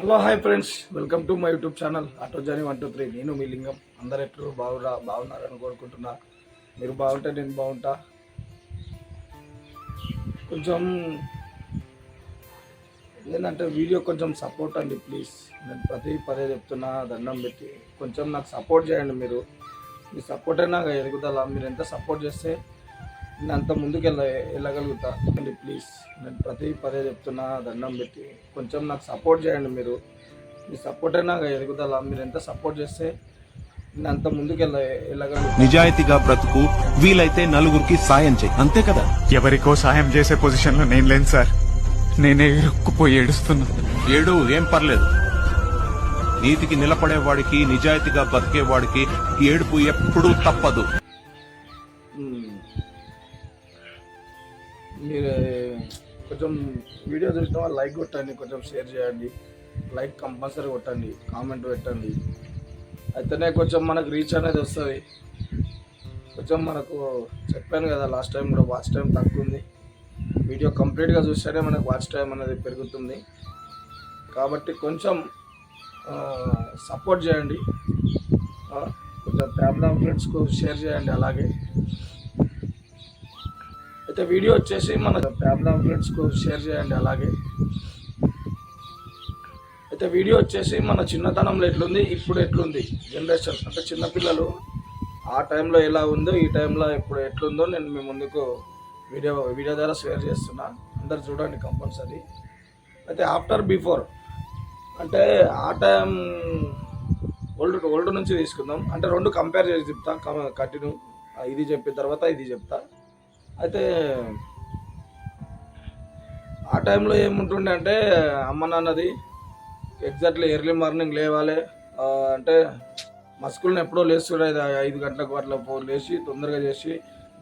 Hello hi friends. Welcome to my YouTube channel auto Jani one two three. నేను మీ లింగం. అందరు ఎట్లు బాగురా బాగున్నారని కోరుకుంటున్నా. మీరు బాగుంటే నేను బాగుంటా. కొంచెం ఏంటంటే వీడియో కొంచెం సపోర్ట్ అండి ప్లీజ్ నేను ప్రతి పదే చెప్తున్నా దండం పెట్టి. కొంచెం నాకు సపోర్ట్ చేయండి మీరు. మీ సపోర్టే నాకు ఎదుగుదల. మీరు ఎంత సపోర్ట్ చేస్తే నేను అంత ముందుకు వెళ్ళ వెళ్ళగలుగుతా. అండి ప్లీజ్ నేను ప్రతి పదే చెప్తున్నా దండం పెట్టి. కొంచెం నాకు సపోర్ట్ చేయండి మీరు. మీ సపోర్టే నాకు ఎదుగుదల. మీరు ఎంత సపోర్ట్ చేస్తే నేను అంత ముందుకు వెళ్ళ వెళ్ళగలుగుతా. నిజాయితీగా బ్రతుకు వీలైతే నలుగురికి సాయం చెయ్యి అంతే కదా? ఎవరికో సాయం చేసే పొజిషన్లో నేను లేను సార్. నేనే ఇరుక్కుపోయి ఏడుస్తున్నా. ఏడు ఏం పర్లేదు. నీతికి నిలబడేవాడికి నిజాయితీగా బతికేవాడికి ఏడుపు ఎప్పుడూ తప్పదు. మీరు కొంచెం వీడియో చూసిన వాళ్ళు లైక్ కొట్టండి కొంచెం షేర్ చేయండి. లైక్ కంపల్సరీ కొట్టండి కామెంట్ పెట్టండి. అయితేనే కొంచెం మనకు రీచ్ అనేది వస్తుంది. కొంచెం మనకు చెప్పాను కదా లాస్ట్ టైం కూడా వాచ్ టైం తక్కువ ఉంది వీడియో కంప్లీట్గా చూస్తేనే మనకు వాచ్ టైం అనేది పెరుగుతుంది. కాబట్టి కొంచెం సపోర్ట్ చేయండి. కొంచెం ఫ్యామిలీ ఫ్రెండ్స్కు షేర్ చేయండి అలాగే. అయితే వీడియో వచ్చేసి మన ఫ్యామిలీ ఫ్రెండ్స్కు షేర్ చేయండి అలాగే. అయితే వీడియో వచ్చేసి మన చిన్నతనంలో ఎట్లుంది ఇప్పుడు ఎట్లుంది? జనరేషన్ అంటే చిన్నపిల్లలు ఆ టైంలో ఎలా ఉందో ఈ టైంలో ఇప్పుడు ఎట్లుందో నేను మీ ముందుకు వీడియో వీడియో ద్వారా షేర్ చేస్తున్నా. అందరు చూడండి కంపల్సరీ అయితే ఆఫ్టర్ బిఫోర్ అంటే ఆ టైం ఓల్డ్ ఓల్డ్ నుంచి తీసుకుందాం. అంటే రెండు కంపేర్ చేసి చెప్తా కంటిన్యూ ఇది చెప్పిన తర్వాత ఇది చెప్తా. అయితే ఆ టైంలో ఏముంటుండే అంటే అమ్మ నాన్నది ఎగ్జాక్ట్లీ ఎర్లీ మార్నింగ్ లేవాలి. అంటే మా స్కూల్ని ఎప్పుడో లేస్తుండే ఐదు గంటలకు అట్లా పో లేచి తొందరగా చేసి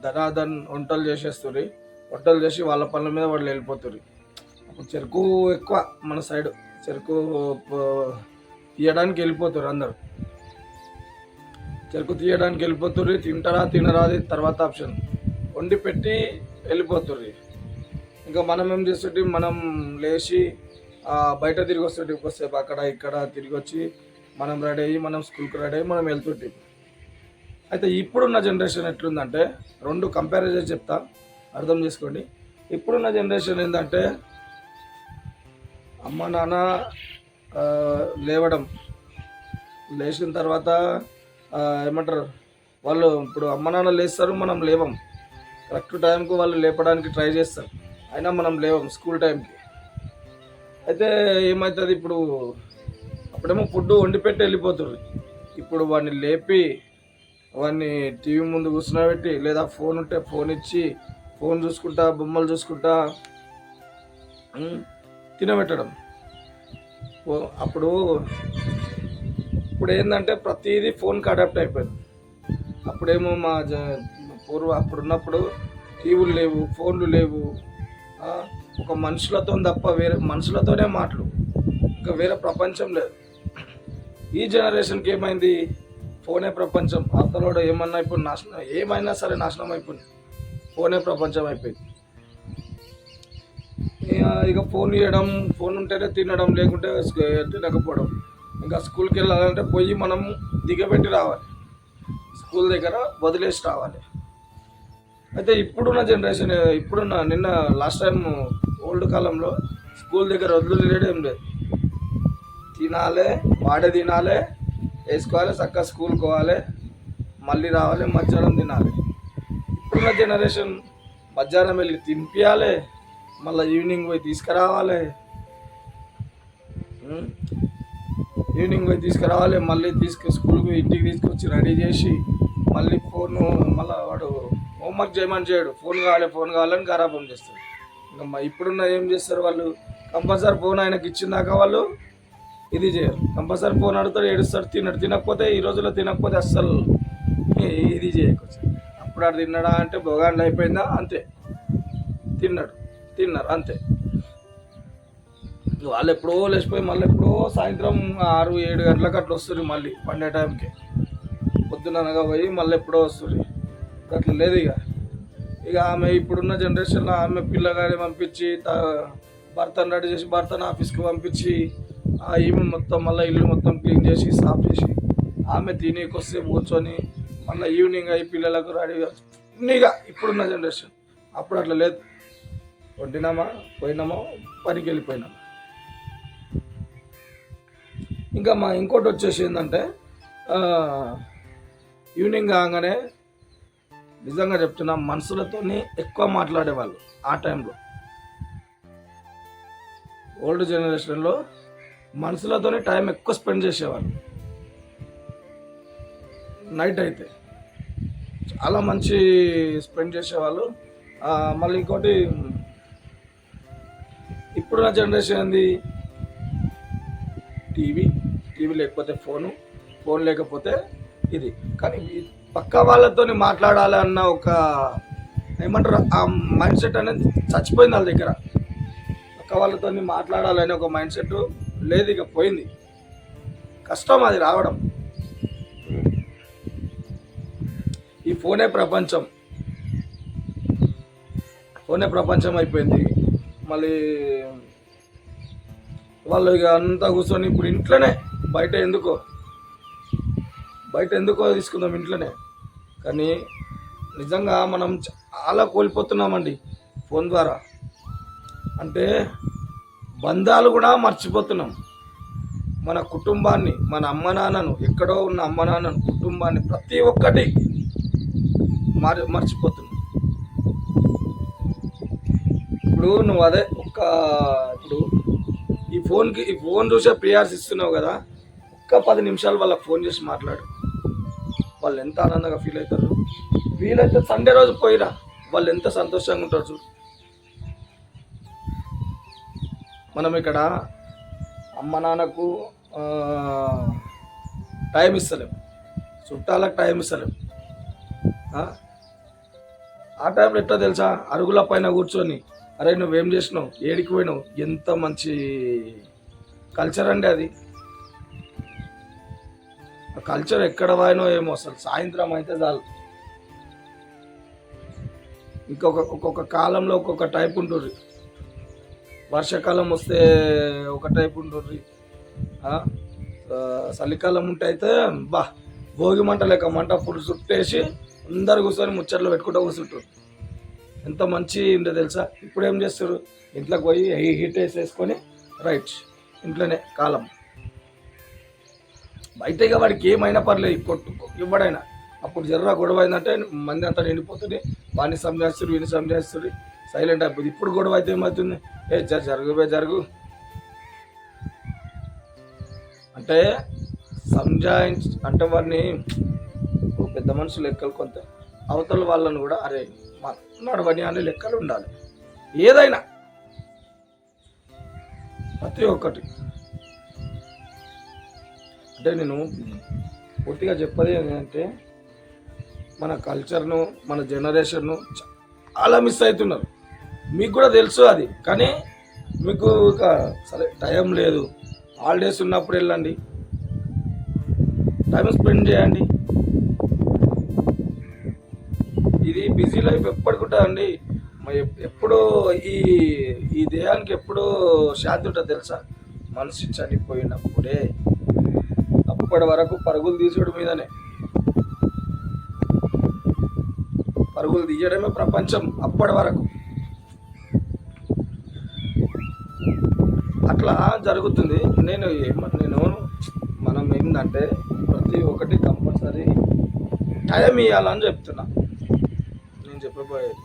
ధనాధన్ వంటలు చేసేస్తుంది వంటలు చేసి వాళ్ళ పనుల మీద వాళ్ళు వెళ్ళిపోతుంది అప్పుడు చెరుకు ఎక్కువ మన సైడ్ చెరుకు తీయడానికి వెళ్ళిపోతారు అందరు. చెరుకు తీయడానికి వెళ్ళిపోతుర్రి తింటారా తినరా అది తర్వాత ఆప్షన్. వండి పెట్టి వెళ్ళిపోతుంది ఇంకా మనం ఏం చేస్తుంటే మనం లేచి బయట తిరిగి వస్తుంటే కొద్దిసేపు అక్కడ ఇక్కడ తిరిగి వచ్చి మనం రెడీ అయ్యి మనం స్కూల్కి రెడీ అయ్యి మనం వెళ్తుంటే. అయితే ఇప్పుడున్న జనరేషన్ ఎట్లుందంటే రెండు కంపేర్ చేసి చెప్తా అర్థం చేసుకోండి. ఇప్పుడున్న జనరేషన్ ఏంటంటే అమ్మ నాన్న లేవడం. లేచిన తర్వాత ఏమంటారు? వాళ్ళు ఇప్పుడు అమ్మ నాన్న లేస్తారు మనం లేవం. కరెక్ట్ టైంకు వాళ్ళు లేపడానికి ట్రై చేస్తారు. అయినా మనం లేవం స్కూల్ టైంకి. అయితే ఏమవుతుంది ఇప్పుడు? అప్పుడేమో ఫుడ్ వండి పెట్టి వెళ్ళిపోతుంది ఇప్పుడు వాడిని లేపి వాడిని టీవీ ముందు కూర్చునబెట్టి లేదా ఫోన్ ఉంటే ఫోన్ ఇచ్చి ఫోన్ చూసుకుంటా బొమ్మలు చూసుకుంటా తినబెట్టడం. అప్పుడు ఇప్పుడు ఏంటంటే ప్రతిదీ ఫోన్కి అడాప్ట్ అయిపోయింది. అప్పుడేమో మా జ పూర్వ అప్పుడు ఉన్నప్పుడు టీవీలు లేవు ఫోన్లు లేవు. ఒక మనుషులతో తప్ప వేరే మనుషులతోనే మాటలు. ఇంకా వేరే ప్రపంచం లేదు. ఈ జనరేషన్కి ఏమైంది? ఫోనే ప్రపంచం. అవతలోడు ఏమన్నా ఇప్పుడు నాశనం ఏమైనా సరే నాశనం అయిపోయింది. ఫోనే ప్రపంచం అయిపోయింది. ఇక ఇక ఫోన్ ఇవ్వడం ఫోన్ ఉంటేనే తినడం లేకుంటే తినకపోవడం. ఇంకా స్కూల్కి వెళ్ళాలంటే పోయి మనం దిగబెట్టి రావాలి. స్కూల్ దగ్గర వదిలేసి రావాలి. అయితే ఇప్పుడున్న జనరేషన్ ఇప్పుడున్న నిన్న లాస్ట్ టైం ఓల్డ్ కాలంలో స్కూల్ దగ్గర వదిలేయడం ఏం లేదు. తినాలి వాడే తినాలి వేసుకోవాలి చక్కగా స్కూల్కి పోవాలి మళ్ళీ రావాలి మధ్యాహ్నం తినాలి. ఇప్పుడున్న జనరేషన్ మధ్యాహ్నం వెళ్ళి తినిపించాలి మళ్ళీ ఈవినింగ్ పోయి తీసుకురావాలి. ఈవినింగ్ పోయి తీసుకురావాలి మళ్ళీ తీసుకు స్కూల్కి ఇంటికి తీసుకొచ్చి రెడీ చేసి మళ్ళీ ఫోన్ మళ్ళీ వాడు హోంవర్క్ చేయమని చేయడు. ఫోన్ కావాలి ఫోన్ కావాలని గారాపం చేస్తాడు. ఇంకా ఇప్పుడున్న ఏం చేస్తారు వాళ్ళు? కంపల్సరీ ఫోన్ ఆయనకి ఇచ్చిందాక వాళ్ళు ఇది చేయరు. కంపల్సరీ ఫోన్ అడుగుతాడు ఏడుస్తాడు తినడు. తినకపోతే ఈ రోజుల్లో తినకపోతే అస్సలు ఇది చేయకొచ్చు అప్పుడు ఆడు తిన్నాడా అంటే భోగాండ్లు అయిపోయిందా? అంతే. తిన్నాడు. తిన్నారు అంతే. వాళ్ళు ఎప్పుడో లేచిపోయి మళ్ళీ ఎప్పుడో సాయంత్రం ఆరు ఏడు గంటలకు అట్లా వస్తుంది మళ్ళీ పండే టైంకి. పొద్దున అనగా పోయి మళ్ళీ ఎప్పుడో వస్తుంది అట్లా లేదు ఇక. ఇక ఆమె ఇప్పుడున్న జనరేషన్లో ఆమె పిల్లగాడిని పంపించి భర్తను రెడీ చేసి భర్తను ఆఫీస్కి పంపించి ఆ ఈమె మొత్తం మళ్ళీ ఇల్లు మొత్తం క్లీన్ చేసి సాఫ్ చేసి ఆమె తిని కొద్దిసేపు కూర్చొని మళ్ళీ ఈవినింగ్ అయి పిల్లలకు రెడీ అన్నీగా ఇప్పుడున్న జనరేషన్ అప్పుడు అట్లా లేదు. వండినామా? పోయినామా? పనికి వెళ్ళిపోయినామా? ఇంకా మా ఇంకోటి వచ్చేసి ఏంటంటే ఈవినింగ్ కాగానే నిజంగా చెప్తున్నా మనసులతోనే ఎక్కువ మాట్లాడేవాళ్ళు ఆ టైంలో. ఓల్డ్ జనరేషన్లో మనుషులతోనే టైం ఎక్కువ స్పెండ్ చేసేవాళ్ళు. నైట్ అయితే చాలా మంచి స్పెండ్ చేసేవాళ్ళు. మళ్ళీ ఇంకోటి ఇప్పుడున్న జనరేషన్ ఏంది? టీవీ టీవీ లేకపోతే ఫోను ఫోన్ లేకపోతే ఇది. కానీ పక్క వాళ్ళతోని మాట్లాడాలి అన్న ఒక ఏమంటారు ఆ మైండ్ సెట్ అనేది చచ్చిపోయింది వాళ్ళ దగ్గర. పక్క వాళ్ళతోని మాట్లాడాలని ఒక మైండ్ సెట్ లేదు ఇక పోయింది. కష్టం అది రావడం. ఈ ఫోనే ప్రపంచం. ఫోనే ప్రపంచం అయిపోయింది. మళ్ళీ వాళ్ళు ఇక అంతా కూర్చొని ఇప్పుడు ఇంట్లోనే బయట ఎందుకో బయట ఎందుకో తీసుకుందాం ఇంట్లోనే. కానీ నిజంగా మనం చాలా కోల్పోతున్నామండి ఫోన్ ద్వారా. అంటే బంధాలు కూడా మర్చిపోతున్నాం. మన కుటుంబాన్ని మన అమ్మ నాన్నను ఎక్కడో ఉన్న అమ్మ నాన్నను కుటుంబాన్ని ప్రతి ఒక్కటి మర్ మర్చిపోతున్నాం. ఇప్పుడు నువ్వు అదే ఒక్క ఇప్పుడు ఈ ఫోన్కి ఈ ఫోన్ చూసే ప్రియార్స్ ఇస్తున్నావు కదా ఒక్క పది నిమిషాలు వాళ్ళకి ఫోన్ చేసి మాట్లాడు. వాళ్ళు ఎంత ఆనందంగా ఫీల్ అవుతారు? వీలైతే సండే రోజు పోయిరా. వాళ్ళు ఎంత సంతోషంగా ఉంటారు చూడు. మనం ఇక్కడ అమ్మ నాన్నకు టైం ఇస్తలేం. చుట్టాలకు టైం ఇస్తలేం. ఆ? టైంలో ఎట్లా తెలుసా? అరుగుల పైన కూర్చొని అరే నువ్వేం చేసినావు? ఏడికి పోయినావు? ఎంత మంచి కల్చర్ అండి అది. కల్చర్ ఎక్కడ పోయినో ఏమో అసలు. సాయంత్రం అయితే చాలు. ఇంకొక ఒక్కొక్క కాలంలో ఒక్కొక్క టైప్ ఉంటుంది వర్షాకాలం వస్తే ఒక టైప్ ఉంటుంది చలికాలం ఉంటే అయితే బా భోగి మంట లేక మంట ఫుల్ చుట్టేసి అందరు కూర్చొని ముచ్చట్లు పెట్టుకుంటూ కూర్చుంటారు. ఎంత మంచి ఉండే తెలుసా? ఇప్పుడు ఏం చేస్తారు ఇంట్లోకి పోయి హీట్ వేసేసుకొని రైట్ ఇంట్లోనే కాలం. బయట ఇక వాడికి ఏమైనా పర్లేదు కొట్టు ఇవ్వడైనా. అప్పుడు జర్ర గొడవ అయిందంటే మంది అంతా నిండిపోతుంది వాడిని సంజాస్తారు వీడిని సంజాస్తారు సైలెంట్ అయిపోతుంది ఇప్పుడు గొడవ అయితే ఏమవుతుంది? ఏ జర జరుగు బే జరుగు. అంటే సంజాయించ అంటే వారిని పెద్ద మనుషులు లెక్కలు కొంత. అవతల వాళ్ళని కూడా అరే మా నడవని అనే లెక్కలు ఉండాలి. ఏదైనా. ప్రతి ఒక్కటి. అంటే నేను పూర్తిగా చెప్పేది ఏంటంటే మన కల్చర్ను మన జనరేషన్ను చాలా మిస్ అవుతున్నారు. మీకు కూడా తెలుసు అది. కానీ మీకు ఇక సరే టైం లేదు. హాలిడేస్ ఉన్నప్పుడు వెళ్ళండి. టైం స్పెండ్ చేయండి. ఇది బిజీ లైఫ్ ఎప్పటికుంటుందండి ఎప్పుడు ఈ ఈ దేహానికి ఎప్పుడు శాంతి ఉంటుంది తెలుసా? మనిషి చనిపోయినప్పుడే. ఇప్పటి వరకు పరుగులు తీసేయడం మీదనే. పరుగులు తీయడమే ప్రపంచం అప్పటి వరకు. అట్లా జరుగుతుంది. నేను నేను మనం ఏంటంటే ప్రతి ఒక్కటి కంపల్సరీ టైం ఇవ్వాలని చెప్తున్నా. నేను చెప్పబోయేది.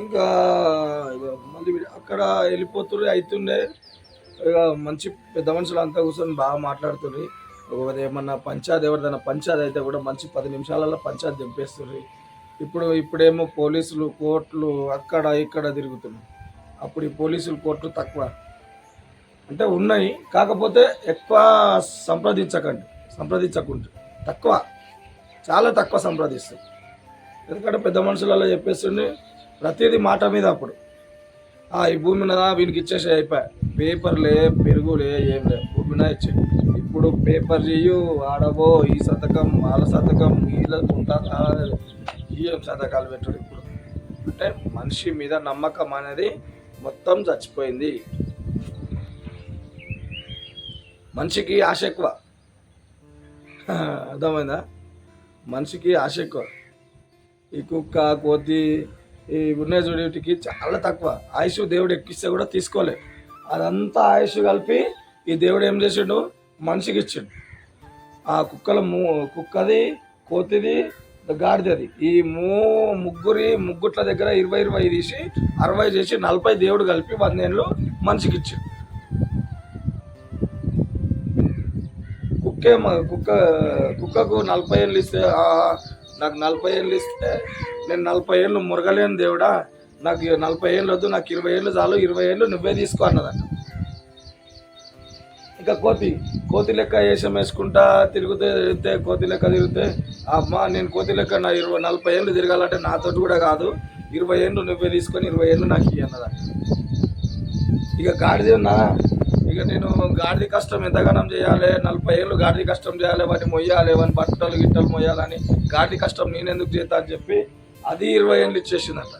ఇంకా మళ్ళీ అక్కడ వెళ్ళిపోతుండే అవుతుండే ఇక మంచి పెద్ద మనుషులు అంతా కూర్చొని బాగా మాట్లాడుతుంది ఒకవేళ ఏమన్నా పంచాయత్ ఎవరిదైనా పంచాయత్ అయితే కూడా మంచి పది నిమిషాలలో పంచాయత్ దింపేస్తుండ్రి ఇప్పుడు ఇప్పుడేమో పోలీసులు కోర్టులు అక్కడ ఇక్కడ తిరుగుతున్నాయి అప్పుడు ఈ పోలీసులు కోర్టులు తక్కువ. అంటే ఉన్నాయి. కాకపోతే ఎక్కువ సంప్రదించకండి. సంప్రదించకుండా తక్కువ. చాలా తక్కువ సంప్రదిస్తుంది ఎందుకంటే పెద్ద మనుషులలో చెప్పేస్తుండే ప్రతిదీ మాట మీద అప్పుడు. ఈ భూమి ఉన్నదా వీనికి ఇచ్చేసి అయిపోయా. పేపర్లే పెరుగులే ఏం లే. భూమి మీద ఇచ్చే. ఇప్పుడు పేపర్ చేయు ఆడవో ఈ శతకం వాళ్ళ శతకం వీళ్ళ ఉంటా ఏం శతకాలు పెట్టడు ఇప్పుడు? అంటే మనిషి మీద నమ్మకం అనేది మొత్తం చచ్చిపోయింది. మనిషికి ఆశ ఎక్కువ. అర్థమైందా? మనిషికి ఆశ ఎక్కువ. ఈ కుక్క కోతి ఈ ఉన్నాయి చాలా తక్కువ. ఆయుష్ దేవుడు ఎక్కిస్తే కూడా తీసుకోలే. అదంతా ఆయుష్ కలిపి ఈ దేవుడు ఏం చేసిండు? మనిషికి ఇచ్చిండు. ఆ కుక్కల మూ కుక్కది కోతిది గాడిదది. ఈ మూ ముగ్గురి ముగ్గుట్ల దగ్గర ఇరవై ఇరవై తీసి అరవై చేసి నలభై దేవుడు కలిపి వందేళ్ళు మనిషికి ఇచ్చిండు. కుక్కే కుక్క కుక్కకు నలభై ఏళ్ళు ఇస్తే నాకు నలభై ఏళ్ళు ఇస్తే నేను నలభై ఏళ్ళు మురగలేను దేవుడా. నాకు నలభై ఏళ్ళు వద్దు నాకు ఇరవై ఏళ్ళు చాలు ఇరవై ఏళ్ళు నువ్వే తీసుకో అన్నదంట. ఇంకా కోతి కోతి లెక్క వేషం వేసుకుంటా తిరుగుతే తిరిగితే కోతి లెక్క తిరిగితే అమ్మా నేను కోతి లెక్క నా ఇరవై నలభై ఏళ్ళు తిరగాలంటే నాతోటి కూడా కాదు. ఇరవై ఏళ్ళు నువ్వే తీసుకొని ఇరవై ఏళ్ళు నాకు ఇయ్యి అన్నదంట. ఇక గాడిదేనా ఇక నేను గాడిది కష్టం ఎంతగానం చేయాలి? నలభై ఏళ్ళు గాడిది కష్టం చేయాలి వాటిని మొయ్యాలి వాని బట్టలు గిట్టలు మొయ్యాలని గాడిది కష్టం నేను ఎందుకు చేస్తా అని చెప్పి అది ఇరవై ఏళ్ళు ఇచ్చేసిందట.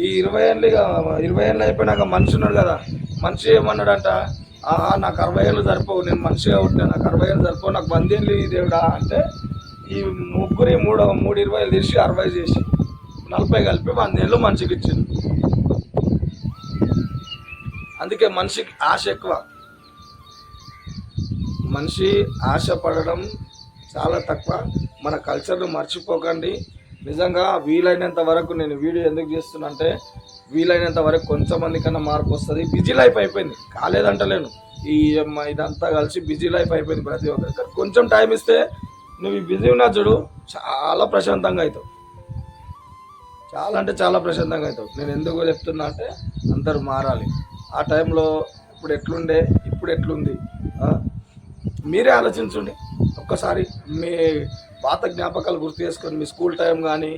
ఈ ఇరవై ఏళ్ళు ఇక ఇరవై ఏళ్ళు అయిపోయినాక మనిషి ఉన్నాడు కదా మనిషి ఏమన్నాడంట? ఆహా నాకు అరవై ఏళ్ళు సరిపోవు నేను మనిషిగా ఉంటే నాకు అరవై ఏళ్ళు సరిపోవు నాకు వందేళ్ళు దేవుడా అంటే ఈ ముగ్గురి మూడు మూడు ఇరవై ఏళ్ళు తీసి అరవై చేసి నలభై కలిపి వందేళ్ళు మనిషికి ఇచ్చింది అందుకే మనిషికి ఆశ ఎక్కువ. మనిషి ఆశ పడడం చాలా తక్కువ. మన కల్చర్ను మర్చిపోకండి. నిజంగా వీలైనంత వరకు నేను వీడియో ఎందుకు చేస్తున్నా అంటే వీలైనంత వరకు కొంతమంది కన్నా మార్పు వస్తుంది. బిజీ లైఫ్ అయిపోయింది. కాలేదంటలేను. ఈ ఇదంతా కలిసి బిజీ లైఫ్ అయిపోయింది ప్రతి ఒక్కరికి. కొంచెం టైం ఇస్తే నువ్వు బిజీ ఉన్నా చూడు చాలా ప్రశాంతంగా అవుతావు. చాలా అంటే చాలా ప్రశాంతంగా అవుతావు. నేను ఎందుకు చెప్తున్నా అంటే అందరూ మారాలి. ఆ టైంలో ఇప్పుడు ఎట్లుండే ఇప్పుడు ఎట్లుంది మీరే ఆలోచించండి. ఒక్కసారి మీ పాత జ్ఞాపకాలు గుర్తు చేసుకొని మీ స్కూల్ టైం కానీ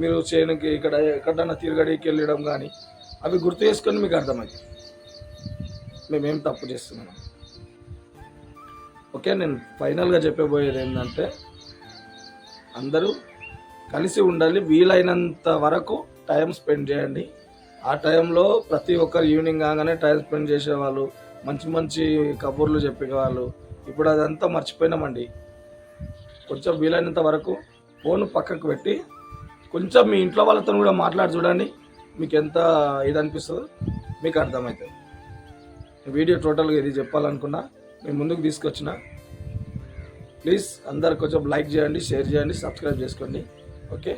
మీరు చేయడానికి ఇక్కడ ఎక్కడన్నా తిరగడికి వెళ్ళడం కానీ అవి గుర్తు చేసుకొని మీకు అర్థమైంది. మేమేం తప్పు చేస్తున్నాం? ఓకే నేను ఫైనల్గా చెప్పబోయేది ఏంటంటే అందరూ కలిసి ఉండాలి వీలైనంత వరకు టైం స్పెండ్ చేయండి. ఆ టైంలో ప్రతి ఒక్కరు ఈవినింగ్ కాగానే టైం స్పెండ్ చేసేవాళ్ళు మంచి మంచి కబుర్లు చెప్పేవాళ్ళు. ఇప్పుడు అదంతా మర్చిపోయినామండి. కొంచెం వీలైనంత వరకు ఫోన్ పక్కకు పెట్టి కొంచెం మీ ఇంట్లో వాళ్ళతో కూడా మాట్లాడి చూడండి. మీకు ఎంత ఇది అనిపిస్తుందో మీకు అర్థమవుతుంది వీడియో టోటల్గా ఇది చెప్పాలనుకున్నా మేము ముందుకు తీసుకొచ్చిన. ప్లీజ్ అందరు కొంచెం లైక్ చేయండి షేర్ చేయండి సబ్స్క్రైబ్ చేసుకోండి. ఓకే?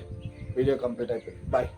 వీడియో కంప్లీట్ అయిపోయింది. బాయ్.